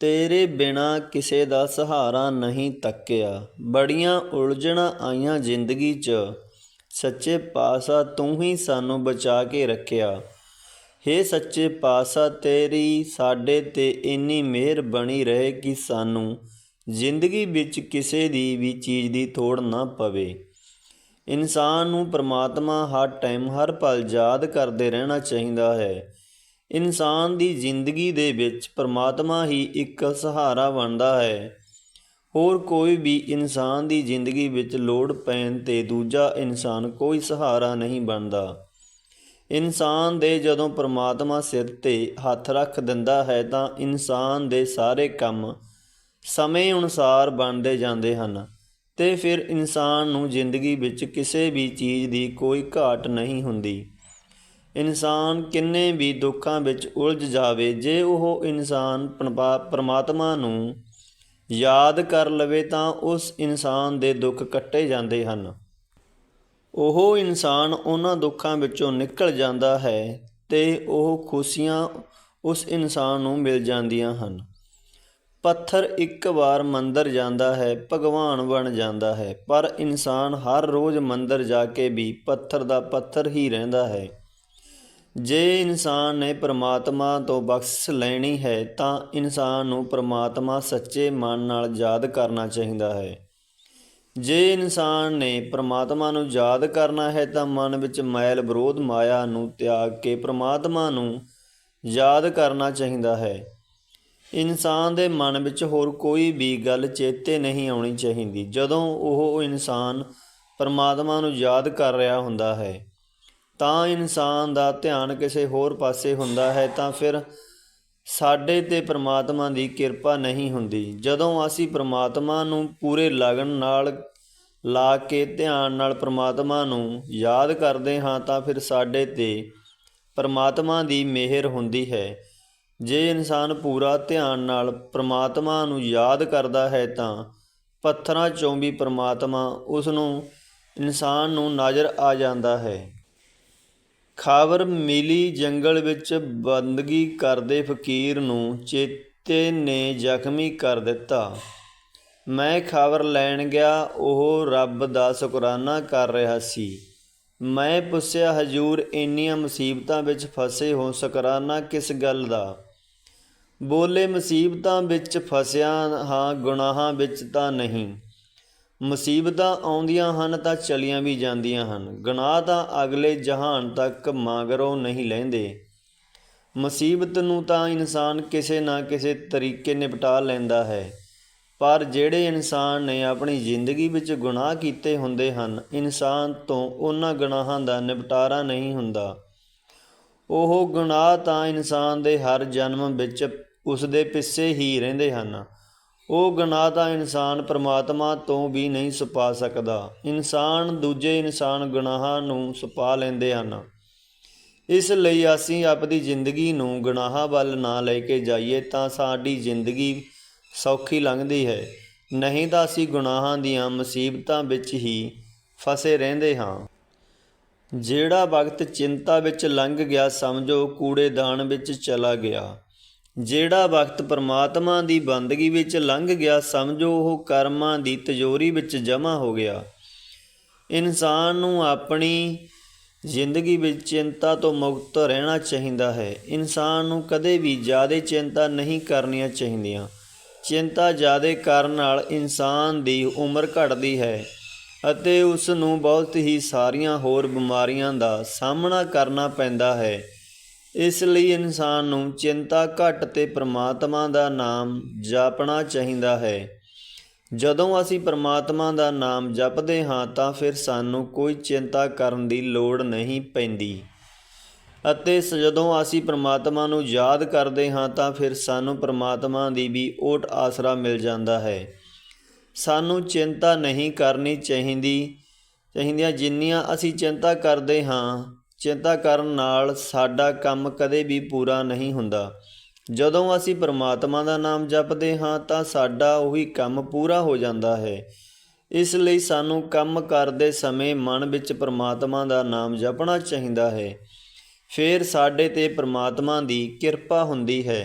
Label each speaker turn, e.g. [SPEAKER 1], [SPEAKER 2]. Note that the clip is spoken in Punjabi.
[SPEAKER 1] ਤੇਰੇ ਬਿਨਾ ਕਿਸੇ ਦਾ ਸਹਾਰਾ ਨਹੀਂ ਤੱਕਿਆ। ਬੜੀਆਂ ਉਲਝਣਾਂ ਆਈਆਂ ਜ਼ਿੰਦਗੀ 'ਚ। ਸੱਚੇ ਪਾਤਸ਼ਾਹ ਤੂੰ ਹੀ ਸਾਨੂੰ ਬਚਾ ਕੇ ਰੱਖਿਆ। ਹੇ ਸੱਚੇ ਪਾਤਸ਼ਾਹ, ਤੇਰੀ ਸਾਡੇ ਤੇ ਇੰਨੀ ਮਿਹਰ ਬਣੀ ਰਹੇ ਕਿ ਸਾਨੂੰ ਜ਼ਿੰਦਗੀ ਵਿੱਚ ਕਿਸੇ ਦੀ ਵੀ ਚੀਜ਼ ਦੀ ਥੋੜ ਨਾ ਪਵੇ। ਇਨਸਾਨ ਨੂੰ ਪ੍ਰਮਾਤਮਾ ਹਰ ਟਾਈਮ ਹਰ ਪਲ ਯਾਦ ਕਰਦੇ ਰਹਿਣਾ ਚਾਹੀਦਾ ਹੈ। ਇਨਸਾਨ ਦੀ ਜ਼ਿੰਦਗੀ ਦੇ ਵਿੱਚ ਪਰਮਾਤਮਾ ਹੀ ਇੱਕ ਸਹਾਰਾ ਬਣਦਾ ਹੈ। ਹੋਰ ਕੋਈ ਵੀ ਇਨਸਾਨ ਦੀ ਜ਼ਿੰਦਗੀ ਵਿੱਚ ਲੋੜ ਪੈਣ ਤੇ ਦੂਜਾ ਇਨਸਾਨ ਕੋਈ ਸਹਾਰਾ ਨਹੀਂ ਬਣਦਾ। ਇਨਸਾਨ ਦੇ ਜਦੋਂ ਪਰਮਾਤਮਾ ਸਿਰ ਤੇ ਹੱਥ ਰੱਖ ਦਿੰਦਾ ਹੈ ਤਾਂ ਇਨਸਾਨ ਦੇ ਸਾਰੇ ਕੰਮ ਸਮੇਂ ਅਨੁਸਾਰ ਬਣਦੇ ਜਾਂਦੇ ਹਨ ਤੇ ਫਿਰ ਇਨਸਾਨ ਨੂੰ ਜ਼ਿੰਦਗੀ ਵਿੱਚ ਕਿਸੇ ਵੀ ਚੀਜ਼ ਦੀ ਕੋਈ ਘਾਟ ਨਹੀਂ ਹੁੰਦੀ। ਇਨਸਾਨ ਕਿੰਨੇ ਵੀ ਦੁੱਖਾਂ ਵਿੱਚ ਉਲਝ ਜਾਵੇ, ਜੇ ਉਹ ਇਨਸਾਨ ਪਰਮਾ- ਪਰਮਾਤਮਾ ਨੂੰ ਯਾਦ ਕਰ ਲਵੇ ਤਾਂ ਉਸ ਇਨਸਾਨ ਦੇ ਦੁੱਖ ਕੱਟੇ ਜਾਂਦੇ ਹਨ। ਉਹ ਇਨਸਾਨ ਉਹਨਾਂ ਦੁੱਖਾਂ ਵਿੱਚੋਂ ਨਿਕਲ ਜਾਂਦਾ ਹੈ ਤੇ ਉਹ ਖੁਸ਼ੀਆਂ ਉਸ ਇਨਸਾਨ ਨੂੰ ਮਿਲ ਜਾਂਦੀਆਂ ਹਨ। ਪੱਥਰ ਇੱਕ ਵਾਰ ਮੰਦਰ ਜਾਂਦਾ ਹੈ, ਭਗਵਾਨ ਬਣ ਜਾਂਦਾ ਹੈ, ਪਰ ਇਨਸਾਨ ਹਰ ਰੋਜ਼ ਮੰਦਰ ਜਾ ਕੇ ਵੀ ਪੱਥਰ ਦਾ ਪੱਥਰ ਹੀ ਰਹਿੰਦਾ ਹੈ। ਜੇ ਇਨਸਾਨ ਨੇ ਪਰਮਾਤਮਾ ਤੋਂ ਬਖਸ਼ ਲੈਣੀ ਹੈ, ਤਾਂ ਇਨਸਾਨ ਨੂੰ ਪਰਮਾਤਮਾ ਸੱਚੇ ਮਨ ਨਾਲ ਯਾਦ ਕਰਨਾ ਚਾਹੀਦਾ ਹੈ। ਜੇ ਇਨਸਾਨ ਨੇ ਪਰਮਾਤਮਾ ਨੂੰ ਯਾਦ ਕਰਨਾ ਹੈ, ਤਾਂ ਮਨ ਵਿੱਚ ਮੈਲ ਵਿਰੋਧ ਮਾਇਆ ਨੂੰ ਤਿਆਗ ਕੇ ਪਰਮਾਤਮਾ ਨੂੰ ਯਾਦ ਕਰਨਾ ਚਾਹੀਦਾ ਹੈ। ਇਨਸਾਨ ਦੇ ਮਨ ਵਿੱਚ ਹੋਰ ਕੋਈ ਵੀ ਗੱਲ ਚੇਤੇ ਨਹੀਂ ਆਉਣੀ ਚਾਹੀਦੀ, ਜਦੋਂ ਉਹ ਇਨਸਾਨ ਪਰਮਾਤਮਾ ਨੂੰ ਯਾਦ ਕਰ ਰਿਹਾ ਹੁੰਦਾ ਹੈ। ਤਾਂ ਇਨਸਾਨ ਦਾ ਧਿਆਨ ਕਿਸੇ ਹੋਰ ਪਾਸੇ ਹੁੰਦਾ ਹੈ ਤਾਂ ਫਿਰ ਸਾਡੇ ਤੇ ਪ੍ਰਮਾਤਮਾ ਦੀ ਕਿਰਪਾ ਨਹੀਂ ਹੁੰਦੀ। ਜਦੋਂ ਅਸੀਂ ਪ੍ਰਮਾਤਮਾ ਨੂੰ ਪੂਰੇ ਲਗਨ ਨਾਲ ਲਾ ਕੇ ਧਿਆਨ ਨਾਲ ਪ੍ਰਮਾਤਮਾ ਨੂੰ ਯਾਦ ਕਰਦੇ ਹਾਂ ਤਾਂ ਫਿਰ ਸਾਡੇ ਤੇ ਪ੍ਰਮਾਤਮਾ ਦੀ ਮਿਹਰ ਹੁੰਦੀ ਹੈ। ਜੇ ਇਨਸਾਨ ਪੂਰਾ ਧਿਆਨ ਨਾਲ ਪ੍ਰਮਾਤਮਾ ਨੂੰ ਯਾਦ ਕਰਦਾ ਹੈ ਤਾਂ ਪੱਥਰਾਂ ਚੋਂ ਵੀ ਪ੍ਰਮਾਤਮਾ ਉਸ ਨੂੰ ਇਨਸਾਨ ਨੂੰ ਨਜ਼ਰ ਆ ਜਾਂਦਾ ਹੈ। ਖਬਰ ਮਿਲੀ ਜੰਗਲ ਵਿੱਚ ਬੰਦਗੀ ਕਰਦੇ ਫਕੀਰ ਨੂੰ ਚੇਤੇ ਨੇ ਜ਼ਖਮੀ ਕਰ ਦਿੱਤਾ। ਮੈਂ ਖਬਰ ਲੈਣ ਗਿਆ, ਉਹ ਰੱਬ ਦਾ ਸ਼ੁਕਰਾਨਾ ਕਰ ਰਿਹਾ ਸੀ। ਮੈਂ ਪੁੱਛਿਆ, ਹਜੂਰ, ਇੰਨੀਆਂ ਮੁਸੀਬਤਾਂ ਵਿੱਚ ਫਸੇ ਹੋ, ਸ਼ੁਕਰਾਨਾ ਕਿਸ ਗੱਲ ਦਾ? ਬੋਲੇ, ਮੁਸੀਬਤਾਂ ਵਿੱਚ ਫਸਿਆ ਹਾਂ, ਗੁਨਾਹਾਂ ਵਿੱਚ ਤਾਂ ਨਹੀਂ। ਮੁਸੀਬਤਾਂ ਆਉਂਦੀਆਂ ਹਨ ਤਾਂ ਚਲੀਆਂ ਵੀ ਜਾਂਦੀਆਂ ਹਨ। ਗੁਨਾਹ ਤਾਂ ਅਗਲੇ ਜਹਾਨ ਤੱਕ ਮਾਗਰੋਂ ਨਹੀਂ ਲੈਂਦੇ। ਮੁਸੀਬਤ ਨੂੰ ਤਾਂ ਇਨਸਾਨ ਕਿਸੇ ਨਾ ਕਿਸੇ ਤਰੀਕੇ ਨਿਪਟਾ ਲੈਂਦਾ ਹੈ। ਪਰ ਜਿਹੜੇ ਇਨਸਾਨ ਨੇ ਆਪਣੀ ਜ਼ਿੰਦਗੀ ਵਿੱਚ ਗੁਨਾਹ ਕੀਤੇ ਹੁੰਦੇ ਹਨ, ਇਨਸਾਨ ਤੋਂ ਉਹਨਾਂ ਗੁਨਾਹਾਂ ਦਾ ਨਿਪਟਾਰਾ ਨਹੀਂ ਹੁੰਦਾ। ਉਹ ਗੁਨਾਹ ਤਾਂ ਇਨਸਾਨ ਦੇ ਹਰ ਜਨਮ ਵਿੱਚ ਉਸ ਦੇ ਪਿੱਛੇ ਹੀ ਰਹਿੰਦੇ ਹਨ। ਉਹ ਗੁਨਾਹ ਤਾਂ ਇਨਸਾਨ ਪਰਮਾਤਮਾ ਤੋਂ ਵੀ ਨਹੀਂ ਛੁਪਾ ਸਕਦਾ। ਇਨਸਾਨ ਦੂਜੇ ਇਨਸਾਨ ਗੁਨਾਹਾਂ ਨੂੰ ਛੁਪਾ ਲੈਂਦੇ ਹਨ। ਇਸ ਲਈ ਅਸੀਂ ਆਪਣੀ ਜ਼ਿੰਦਗੀ ਨੂੰ ਗੁਨਾਹਾਂ ਵੱਲ ਨਾ ਲੈ ਕੇ ਜਾਈਏ ਤਾਂ ਸਾਡੀ ਜ਼ਿੰਦਗੀ ਸੌਖੀ ਲੰਘਦੀ ਹੈ। ਨਹੀਂ ਤਾਂ ਅਸੀਂ ਗੁਨਾਹਾਂ ਦੀਆਂ ਮੁਸੀਬਤਾਂ ਵਿੱਚ ਹੀ ਫਸੇ ਰਹਿੰਦੇ ਹਾਂ। ਜਿਹੜਾ ਵਕਤ ਚਿੰਤਾ ਵਿੱਚ ਲੰਘ ਗਿਆ ਸਮਝੋ ਕੂੜੇਦਾਨ ਵਿੱਚ ਚਲਾ ਗਿਆ। ਜਿਹੜਾ ਵਕਤ ਪਰਮਾਤਮਾ ਦੀ ਬੰਦਗੀ ਵਿੱਚ ਲੰਘ ਗਿਆ, ਸਮਝੋ ਉਹ ਕਰਮਾਂ ਦੀ ਤਜੋਰੀ ਵਿੱਚ ਜਮ੍ਹਾਂ ਹੋ ਗਿਆ। ਇਨਸਾਨ ਨੂੰ ਆਪਣੀ ਜ਼ਿੰਦਗੀ ਵਿੱਚ ਚਿੰਤਾ ਤੋਂ ਮੁਕਤ ਰਹਿਣਾ ਚਾਹੀਦਾ ਹੈ। ਇਨਸਾਨ ਨੂੰ ਕਦੇ ਵੀ ਜ਼ਿਆਦਾ ਚਿੰਤਾ ਨਹੀਂ ਕਰਨੀਆਂ ਚਾਹੀਦੀਆਂ। ਚਿੰਤਾ ਜ਼ਿਆਦਾ ਕਰਨ ਨਾਲ ਇਨਸਾਨ ਦੀ ਉਮਰ ਘਟਦੀ ਹੈ ਅਤੇ ਉਸ ਨੂੰ ਬਹੁਤ ਹੀ ਸਾਰੀਆਂ ਹੋਰ ਬਿਮਾਰੀਆਂ ਦਾ ਸਾਹਮਣਾ ਕਰਨਾ ਪੈਂਦਾ ਹੈ। ਇਸ ਲਈ ਇਨਸਾਨ ਨੂੰ ਚਿੰਤਾ ਘੱਟ ਤੇ ਪ੍ਰਮਾਤਮਾ ਦਾ ਨਾਮ ਜਪਣਾ ਚਾਹੀਦਾ ਹੈ। ਜਦੋਂ ਅਸੀਂ ਪ੍ਰਮਾਤਮਾ ਦਾ ਨਾਮ ਜਪਦੇ ਹਾਂ ਤਾਂ ਫਿਰ ਸਾਨੂੰ ਕੋਈ ਚਿੰਤਾ ਕਰਨ ਦੀ ਲੋੜ ਨਹੀਂ ਪੈਂਦੀ। ਅਤੇ ਸ- ਜਦੋਂ ਅਸੀਂ ਪ੍ਰਮਾਤਮਾ ਨੂੰ ਯਾਦ ਕਰਦੇ ਹਾਂ ਤਾਂ ਫਿਰ ਸਾਨੂੰ ਪ੍ਰਮਾਤਮਾ ਦੀ ਵੀ ਓਟ ਆਸਰਾ ਮਿਲ ਜਾਂਦਾ ਹੈ। ਸਾਨੂੰ ਚਿੰਤਾ ਨਹੀਂ ਕਰਨੀ ਚਾਹੀਦੀ, ਚਾਹੀਦੀਆਂ ਜਿੰਨੀਆਂ ਅਸੀਂ ਚਿੰਤਾ ਕਰਦੇ ਹਾਂ ਚਿੰਤਾ ਕਰਨ ਨਾਲ ਸਾਡਾ ਕੰਮ ਕਦੇ ਵੀ ਪੂਰਾ ਨਹੀਂ ਹੁੰਦਾ। ਜਦੋਂ ਅਸੀਂ ਪਰਮਾਤਮਾ ਦਾ ਨਾਮ ਜਪਦੇ ਹਾਂ, ਤਾਂ ਸਾਡਾ ਉਹੀ ਕੰਮ ਪੂਰਾ ਹੋ ਜਾਂਦਾ ਹੈ। ਇਸ ਲਈ ਸਾਨੂੰ ਕੰਮ ਕਰਦੇ ਸਮੇਂ ਮਨ ਵਿੱਚ ਪਰਮਾਤਮਾ ਦਾ ਨਾਮ ਜਪਣਾ ਚਾਹੀਦਾ ਹੈ। ਫਿਰ ਸਾਡੇ ਤੇ ਪਰਮਾਤਮਾ ਦੀ ਕਿਰਪਾ ਹੁੰਦੀ ਹੈ।